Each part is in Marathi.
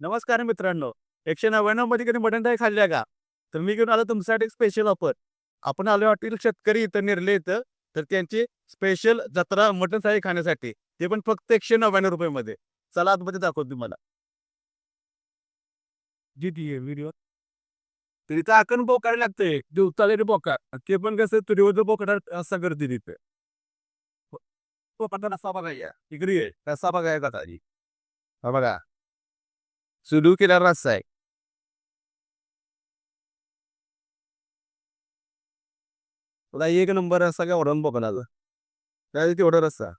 नमस्कार मित्रांनो. एकशे नव्याण्णवमध्ये कधी मटण थाळी खाल्ल्या का? तर मी घेऊन आलो तुमच्यासाठी एक स्पेशल ऑफर आपण आलो हॉटेल शेतकरी इथं निर्ले इथं. तर त्यांची स्पेशल जत्रा मटण थाळी खाण्यासाठी. ते पण फक्त एकशे नव्याण्णव रुपये मध्ये चला आतमध्ये दाखवतो तुम्हाला. जी व्हिडिओ तर इथं आकण बोकाड लागतंय. दिवसाले बोकाड. ते पण कसं तुरीवर बोकाड असा गर्दी तिथे. पोपटा रस्सा बघा या. इकडे रस्सा बघा या हा बघा. सुरू केला रस्सा आहे. तुला एक नंबर रस्सा काय ओढून बघणार काय तेवढा रस्ता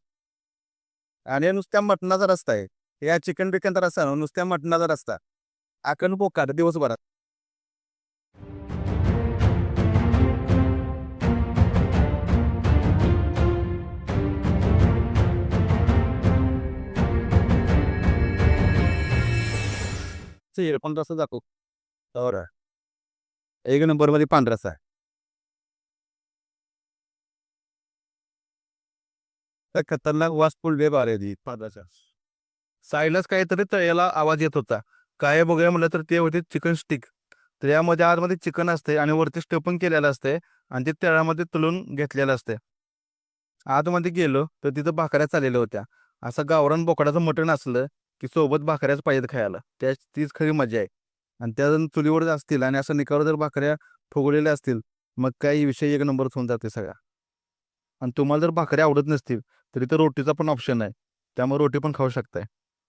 आणि नुसत्या मटणाचा रस्ता आहे. या चिकन बिकनचा रस्ता नुसत्या मटणाचा रस्ता. आकण पोकार दिवसभरात. ते पण रस्ता दाखव. तर एक नंबरमध्ये पांढरा रस्सा आहे खतरनाक वास पुढले बारे ती पांढराचा साईडलाच काहीतरी तळ्याला आवाज येत होता. काय बघूया म्हणलं तर ते होते चिकन स्टिक तर यामध्ये आतमध्ये चिकन असते आणि वरती स्टफिंग केलेलं असते आणि ते तळ्यामध्ये तळून घेतलेलं असते आतमध्ये गेलो तर तिथं भाकऱ्या चाललेल्या होत्या. असं गावरान बोकडाचं मटण असलं की सोबत भाकऱ्याच पाहिजे खायला. त्या तीच खरी मजा आहे. आणि त्या जर चुलीवर असतील आणि असं निकावर जर भाकऱ्या फुगलेल्या असतील मग काही विषय एक नंबर होऊन जाते सगळा. आणि तुम्हाला जर भाकऱ्या आवडत नसतील तरी तर रोटीचा पण ऑप्शन आहे. त्यामुळे रोटी पण खाऊ शकताय.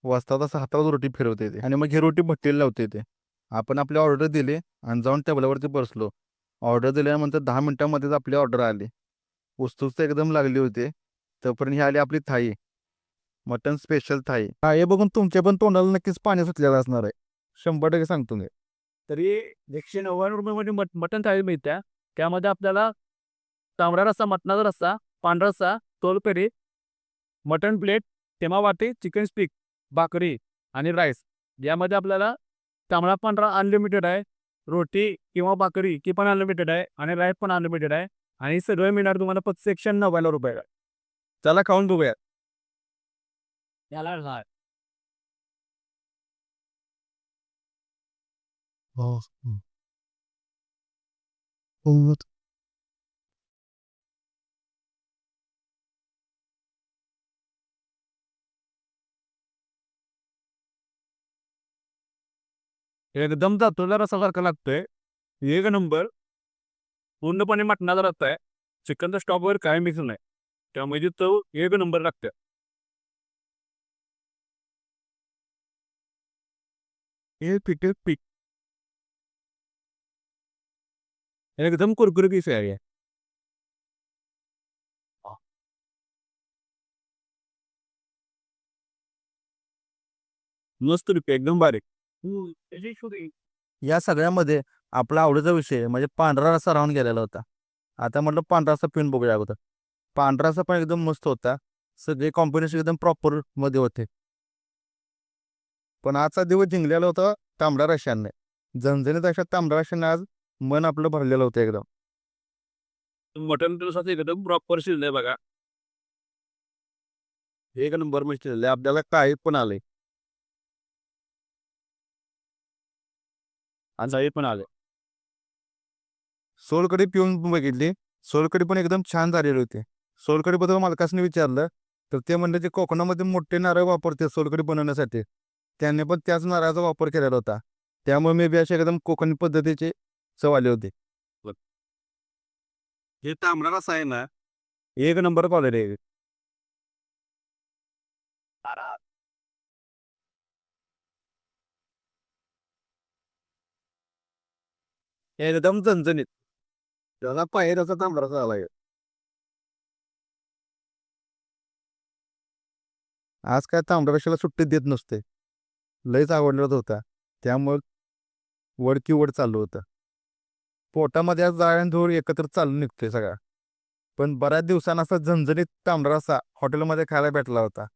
वाजता तसं हातावर रोटी फिरवता येते. आणि मग ही रोटी भट्टीला लावता येते. आपण आपली ऑर्डर दिली आणि जाऊन टेबलावरती बसलो. ऑर्डर दिल्यानंतर दहा मिनटामध्येच आपली ऑर्डर आली. उत्सुकता एकदम लागली होती. तोपर्यंत ही आली आपली थाई मटन स्पेशल थाई थाई बघून तुमच्या पण तोंडाला नक्कीच पाणी सुटलेलं असणार आहे. शंभर टक्के सांगतो मी. तरी एकशे नव्याण्णव रुपयामध्ये मट मटन थाळी मिळते त्यामध्ये आपल्याला तांबडा रस्सा मटणाचा रस्सा पांढरा रस्सा तोलपेरी मटन प्लेट तेमा वाटी चिकन स्टिक भाकरी आणि राईस. यामध्ये आपल्याला तांबडा पांढरा अनलिमिटेड आहे. रोटी किंवा भाकरी की पण अनलिमिटेड आहे आणि राईस पण अनलिमिटेड आहे. आणि सगळं मिळणार तुम्हाला फक्त एकशे नव्याण्णव रुपये चला खाऊन बघूया याला एकदम जातोला रसासारखा लागतोय एक नंबर. पूर्णपणे मटणाचा रस्ता आहे. चिकनचा स्टॉक वगैरे काय मिक्स नाही. त्यामुळे ती चव एक नंबर लागते पीठ पीठ एकदम कुरकुरी पीस आहे मस्त रुपये एकदम बारीक या सगळ्यामध्ये आपला आवडीचा विषय म्हणजे पांढरा रस्सा राहून गेलेला होता आता म्हटलं पांढरा रस्सा पिऊन बघूया अगोदर पांढरा रस्सा पण एकदम मस्त होता सगळे कॉम्बिनेशन एकदम प्रॉपरमध्ये होते पण आजचा दिवस जिंकलेला होता तांबडा रश्याने झणझणीत अशा तांबडा रश्याने आज मन आपलं भरलेलं होतं एकदम. मटन रसाचं एकदम प्रॉपर शिजलंय बघा. एक नंबर म्हणजे शिजलंय. आपल्याला काही पण आलंय. आणि पण आले सोलकडी पिऊन बघितली. सोलकडी पण एकदम छान झालेली होती. सोलकडी बद्दल मालकासने विचारलं तर ते म्हणले जे कोकणामध्ये मोठे नारळ वापरते सोलकडी बनवण्यासाठी. त्यांनी पण त्याच नारळाचा वापर केलेला होता. त्यामुळे मी बी असे एकदम कोकणी पद्धतीचे चव आले होते. हे तांबडा रसा आहे ना एक नंबर क्वालिटी आहे. एकदम झणझणीत. त्याला पायऱ्याचा तांबडा झाला आज काय तांबडा रशाला सुट्टी देत नसते. लयच आवडलं होता. त्यामुळे वडकी वड चालू होतं. पोटामध्ये आज जाळ आणि धूळ एकत्र चालून निघतोय सगळा. पण बऱ्याच दिवसांना असा झणझणीत तांबडा रस्सा हॉटेलमध्ये खायला भेटला होता.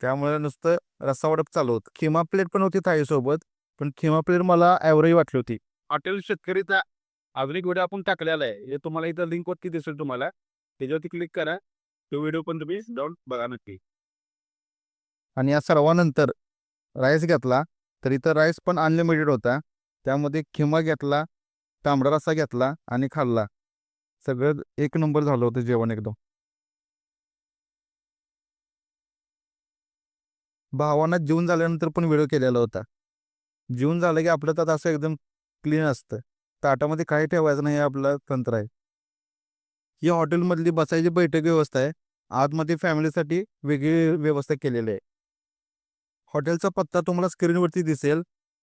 त्यामुळे नुसतं रस्सा वडप चालू होतं. खिमा प्लेट पण होती थाळीसोबत पण खिमा प्लेट मला ॲव्हरेज वाटली होती. हॉटेल शेतकरीचा अजून एक व्हिडिओ आपण टाकलेला आहे. हे तुम्हाला इथं लिंक वरती दिसेल तुम्हाला. त्याच्यावरती क्लिक करा. तो व्हिडिओ पण तुम्ही जाऊन बघा नक्की. आणि या सर्वानंतर राईस घेतला तर इथं राईस पण अनलिमिटेड होता. त्यामध्ये खिमा घेतला तांबडा रस्सा घेतला आणि खाल्ला. सगळं एक नंबर झालं होतं जेवण एकदम. भावांना जीवन झाल्यानंतर पण व्हिडिओ केलेला होता. जीवन झालं की आपलं तात असं एकदम क्लीन असतं. ताटामध्ये काही ठेवायचं नाही हे आपलं तंत्र आहे. या हॉटेलमधली बसायची बैठक व्यवस्था आहे. आतमध्ये फॅमिलीसाठी वेगळी व्यवस्था केलेली आहे. हॉटेलचा पत्ता तुम्हाला स्क्रीनवरती दिसेल.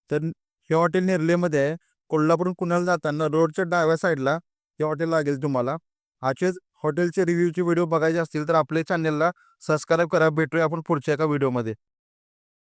तर हे हॉटेल नेरलेमध्ये आहे. कोल्हापूरून कुणाला जाताना रोडच्या डाव्या साईडला हे हॉटेल लागेल तुम्हाला. असेच हॉटेलचे रिव्ह्यूचे व्हिडिओ बघायचे असतील तर आपल्या चॅनलला सबस्क्राईब करा. भेटूया आपण पुढच्या एका व्हिडिओमध्ये.